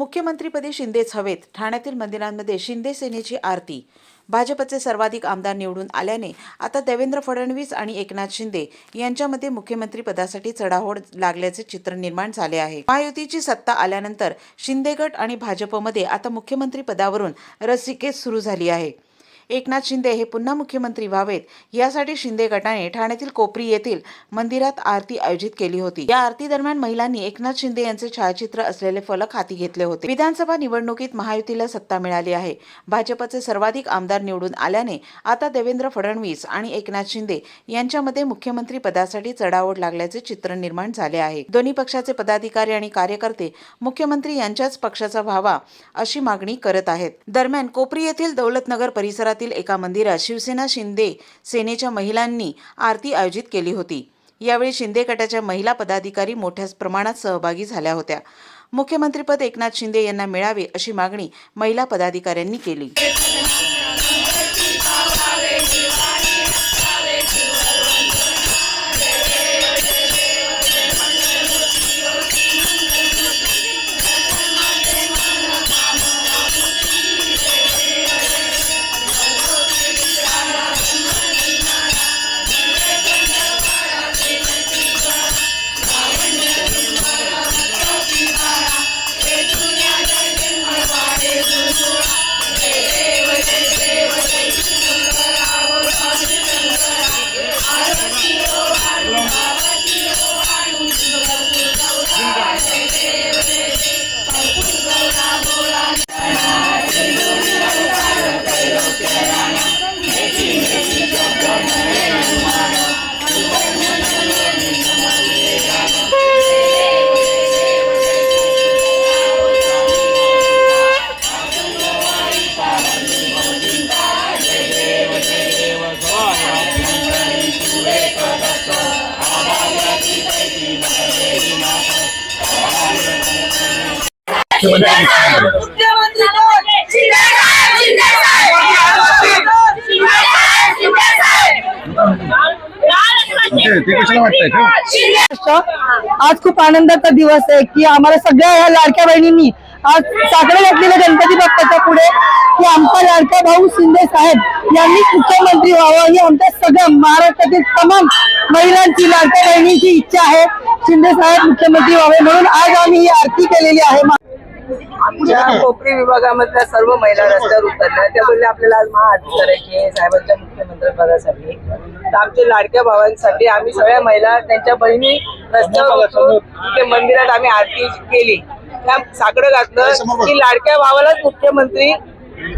मुख्यमंत्रीपदी शिंदेच हवेत. ठाण्यातील मंदिरांमध्ये शिंदे सेनेची आरती. भाजपचे सर्वाधिक आमदार निवडून आल्याने आता देवेंद्र फडणवीस आणि एकनाथ शिंदे यांच्यामध्ये मुख्यमंत्री पदासाठी चढाओढ लागल्याचे चित्र निर्माण झाले आहे. महायुतीची सत्ता आल्यानंतर शिंदे गट आणि भाजपमध्ये आता मुख्यमंत्री पदावरून रस्सीखेच सुरू झाली आहे. एकनाथ शिंदे हे पुन्हा मुख्यमंत्री व्हावेत यासाठी शिंदे गटाने ठाण्यातील कोपरी येथील मंदिरात आरती आयोजित केली होती. या आरती दरम्यान महिलांनी एकनाथ शिंदे यांचे छायाचित्र असलेले फलक हाती घेतले होते. विधानसभा निवडणुकीत महायुतीला सत्ता मिळाली आहे. भाजपचे सर्वाधिक आमदार निवडून आल्याने आता देवेंद्र फडणवीस आणि एकनाथ शिंदे यांच्यामध्ये मुख्यमंत्री पदासाठी चढाओढ लागल्याचे चित्र निर्माण झाले आहे. दोन्ही पक्षाचे पदाधिकारी आणि कार्यकर्ते मुख्यमंत्री यांच्याच पक्षाचा व्हावा अशी मागणी करत आहेत. दरम्यान कोपरी येथील दौलतनगर परिसरात शहरातील एका मंदिरात शिवसेना शिंदे सेनेच्या महिलांनी आरती आयोजित केली होती. यावेळी शिंदे गटाच्या महिला पदाधिकारी मोठ्या प्रमाणात सहभागी झाल्या होत्या. मुख्यमंत्रीपद एकनाथ शिंदे यांना मिळावे अशी मागणी महिला पदाधिकाऱ्यांनी केली. आज खूप आनंदाचा दिवस आहे की आम्हाला सगळ्या ह्या लाडक्या आज साकडे घातलेले गणपती बाप्पाच्या पुढे की आमचा लाडका भाऊ शिंदे साहेब यांनी मुख्यमंत्री व्हावं ही आमच्या सगळ्या महाराष्ट्रातील तमाम महिलांची, लाडक्या बहिणींची इच्छा आहे. शिंदे साहेब मुख्यमंत्री व्हावे म्हणून आज आम्ही ही आरती केलेली आहे. आमच्या कोपरी विभागामधल्या सर्व महिला रस्त्यावर उतरल्या. त्या बोलल्या आपल्याला आज महाआरती करायची आहे साहेबांच्या मुख्यमंत्री पदासाठी. तर आमच्या लाडक्या भावांसाठी आम्ही सगळ्या महिला त्यांच्या बहिणी रस्त्यावर उतरून तिथे मंदिरात आम्ही आरती केली. त्या साकडं घातलं की लाडक्या भावालाच मुख्यमंत्री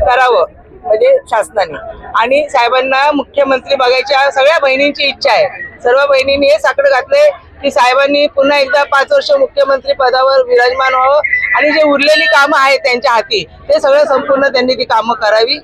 करावं म्हणजे शासनाने. आणि साहेबांना मुख्यमंत्री बघायच्या सगळ्या बहिणींची इच्छा आहे. सर्व बहिणींनी हे साकडं घातलंय की साहेबांनी पुन्हा एकदा पाच वर्ष मुख्यमंत्री पदावर विराजमान व्हावं आणि जे उरलेली कामं आहेत त्यांच्या हाती ते सगळं संपूर्ण त्यांनी ती कामं करावी.